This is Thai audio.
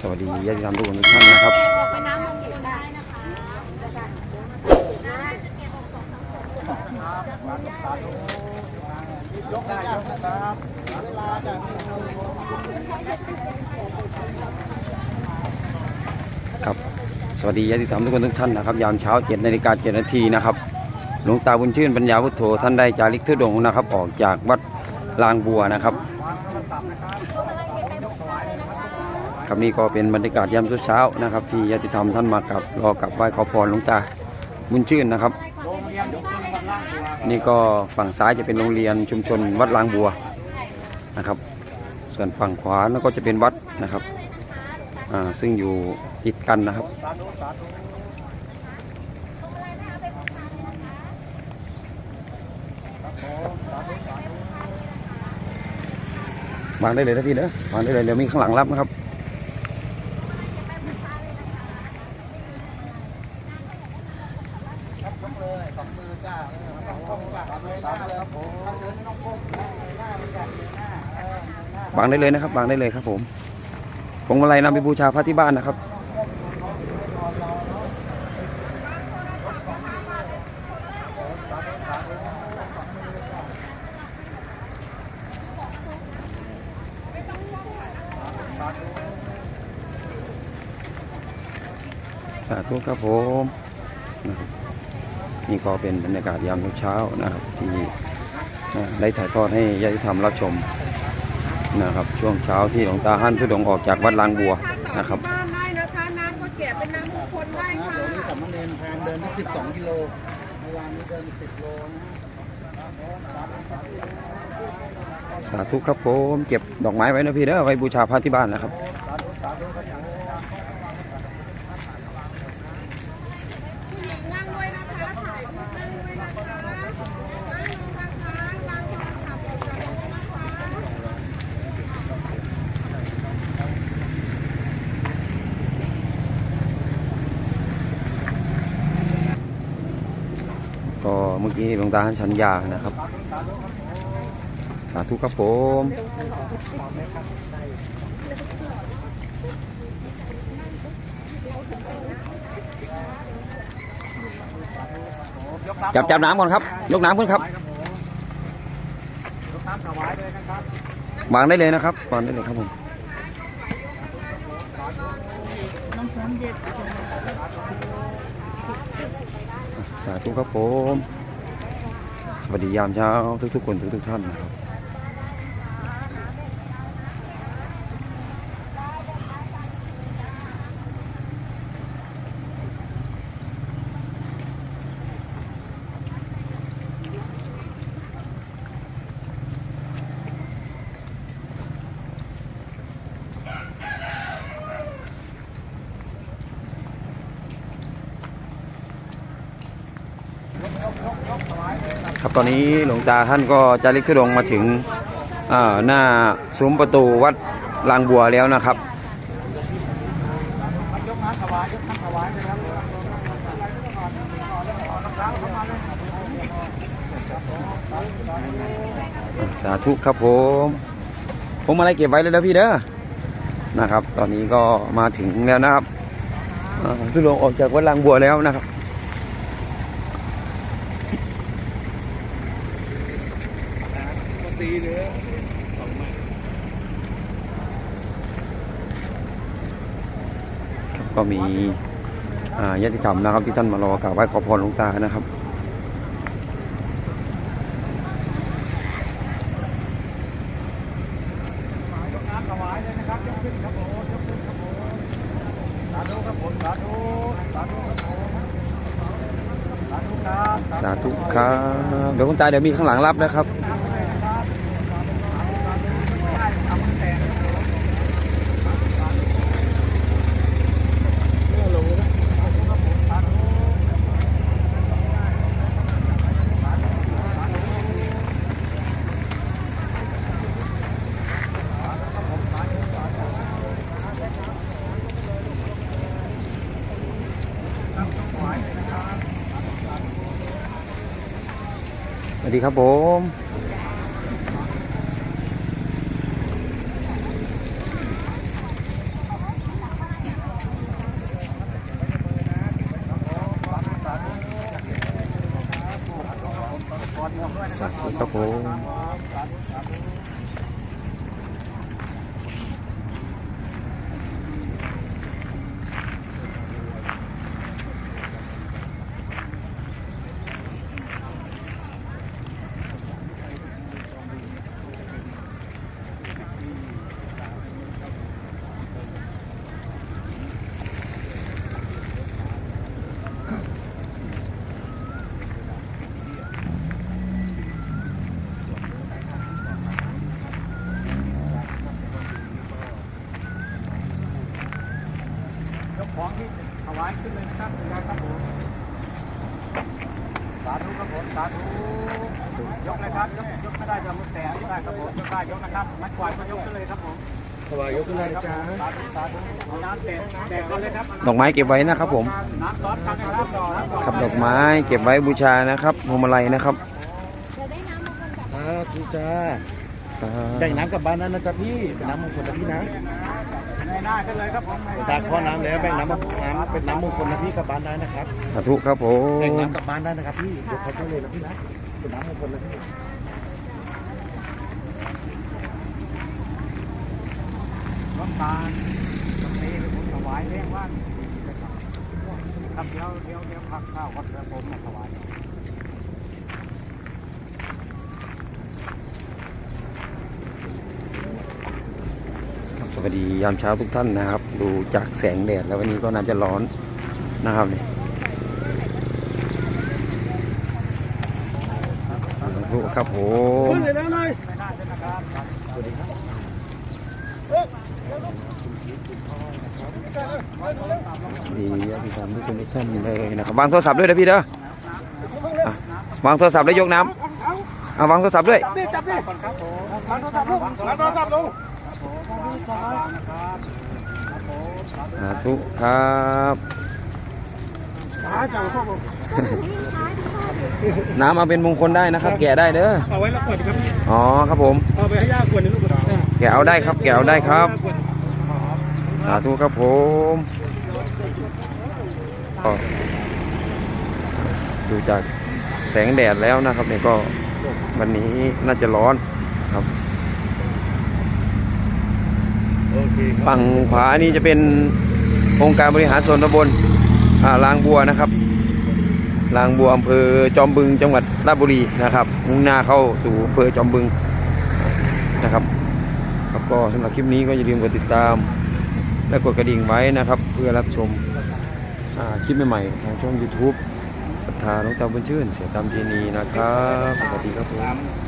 สวัสดีญาติธรรมทุกคนทุกท่านนะครับคะยกได้ยกนะครับเวลาจะครับ สวัสดีญาติธรรมทุกคนทุกท่านนะครับ ยามเช้าเจ็ดนาฬิกาเจ็ดนาทีนะครับ หลวงตาบุญชื่นปัญญาพุทโธท่านได้จาริกทุดงนะครับ ออกจากวัดลางบัวนะครับ ครับนี่ก็เป็นบรรยากาศยามเช้านะครับ ที่ญาติธรรมท่านมากับรอกับไหว้ขอพรหลวงตาบุญชื่นนะครับ นี่ก็ฝั่งซ้ายจะเป็นโรงเรียนชุมชนวัดลางบัวนะครับ ส่วนฝั่งขวานั่นก็จะเป็นวัดนะครับอ่าซึ่งอยู่ติดกันนะครับสาธุสาธุวางได้เลยนะพี่เนอะวางได้เลยเดี๋ยวมีข้างหลังรับนะครับ ครับยก เลยสองมือจ้าสองก้มจ้าเลยหน้าครับผมถ้าเดินไม่ต้องก้มหน้าเลยจ้ะเลยหน้าเออเลยหน้าวางได้เลยนะครับวางได้เลยครับผมผมอะไรนำไปบูชาพระที่บ้านนะครับสาธุครับผมนะครับ นี่ก็เป็นบรรยากาศยามเช้านะครับที่ได้ถ่ายทอดให้ญาติธรรมรับชมนะครับ ช่วงเช้าที่หลวงตาหั่นทุดงออกจากวัดลางบัวนะครับได้นะคะน้ำก็แกะเป็นน้ำมงคลได้ค่ะเดี๋ยวนี้สามเณรแพนเดินที่12กิโลเมื่อวานนี้เดิน10โลนะสาธุครับผมเก็บดอกไม้ไว้นะพี่เด้อไว้บูชาพระที่บ้านนะครับ สาธุสาธุครับผม ผู้หญิงนั่งด้วยนะคะถ่ายรูปนั่งด้วยนะคะนั่งลงนะคะวางโทรศัพท์ออกจากรถนะคะ ก็เมื่อกี้หลวงตาให้สัญญานะครับ สาธุครับผมจับจับน้ำก่อนครับ ยกน้ำขึ้นครับยกน้ำถวายเลยนะครับวางได้เลยนะครับวางได้เลยครับผมสาธุครับผม สวัสดียามเช้าทุกๆคนทุกๆท่านนะครับ ครับตอนนี้หลวงตาท่านก็จะลิกทุดงมาถึงหน้าซุ้มประตูวัดลางบัวแล้วนะครับสาธุครับผมผมอะไรเก็บไว้เลยนะพี่เด้อนะครับ ตอนนี้ก็มาถึงแล้วนะครับอ่าทุดงออกจากวัดลางบัวแล้วนะครับ ตีเลยก็มีอาญาติธรรมนะครับที่ท่านมารอกราบไหว้ขอพรหลวงตานะครับสาธุครับผมสาธุสาธุสาธุครับสาธุครับเดี๋ยวคุณตาเดี๋ยวมีข้างหลังรับนะครับ วัสดีครับผมสัาธุครับผมาธุยกเลยครับยกยกไม่ได้จะมือแตะไม่ได้ครับผมยกได้ยกนะครับไม้กวาดก็ยกขึ้นเลยครับผมถวายยกขึ้นเลยจ้าสาธุสาธุเอาน้ำแตะแตะกันเลยครับดอกไม้เก็บไว้นะครับผมน้ำซอสกันนะครับครับดอกไม้เก็บไว้บูชานะครับพวงมาลัยนะครับสาธุจ้าครับแบ่งน้ำกลับบ้านนั้นนะจ๊ะพี่น้ำมงคลนะพี่นะ ในหน้าขึ้นเลยครับผมตาข้อน้ำแล้วแบ่งน้ำน้ำเป็นน้ำมงคลนะพี่กลับบ้านได้นะครับสาธุครับผมแบ่งน้ำกลับบ้านได้นะครับพี่ยกเขาได้เลยนะพี่นะเป็นน้ำมงคลนะพี่น้ำตาลน้ำเนยผมถวายเลี้ยงว่านครับเดี๋ยวเดี๋ยวเดี๋ยวพักข้าวก่อนเดี๋ยวผมมาถวาย ครับส วัสดียามเช้าทุกท่านนะครับ ดูจากแสงแดดแล้ววันนี้ก็น่าจะร้อนนะครับเนี่ยสาธุครับผมดีครับดีญาติธรรมทุกคนทุกท่านเลยนะครับวางโทรศัพท์ด้วยนะพี่เด้อวางโทรศัพท์แล้วยกน้ำเอาวางโทรศัพท์ด้วยจับดิก่อนครับผมวางโทรศัพท์ลูกวางโทรศัพท์ลง สาธุครับสาธุครับผมน้ำเอาเป็นมงคลได้นะครับ แกะได้เด้อเอาไว้แล้วกดครับอ๋อครับผมเอาไปให้ย่าควรนึงลูกกระดาษแกะเอาได้ครับ แกะเอาได้ครับสาธุครับผมก็ดูจากแสงแดดแล้วนะครับเนี่ยก็วันนี้น่าจะร้อนครับโอเคครับ ฝั่งขวานี่จะเป็นองค์การบริหารส่วนตำบลลางบัวนะครับลางบัวอำเภอจอมบึงจังหวัดราชบุรีนะครับ มุ่งหน้าเข้าสู่อำเภอจอมบึงนะครับครับก็สำหรับคลิปนี้ก็อย่าลืมกดติดตาม และกดกระดิ่งไว้นะครับ เพื่อรับชมคลิปใหม่ๆทางช่อง YouTube ศรัทธาหลวงตาบุญชื่น เสียตามทีนีนะครับ สวัสดีครับผม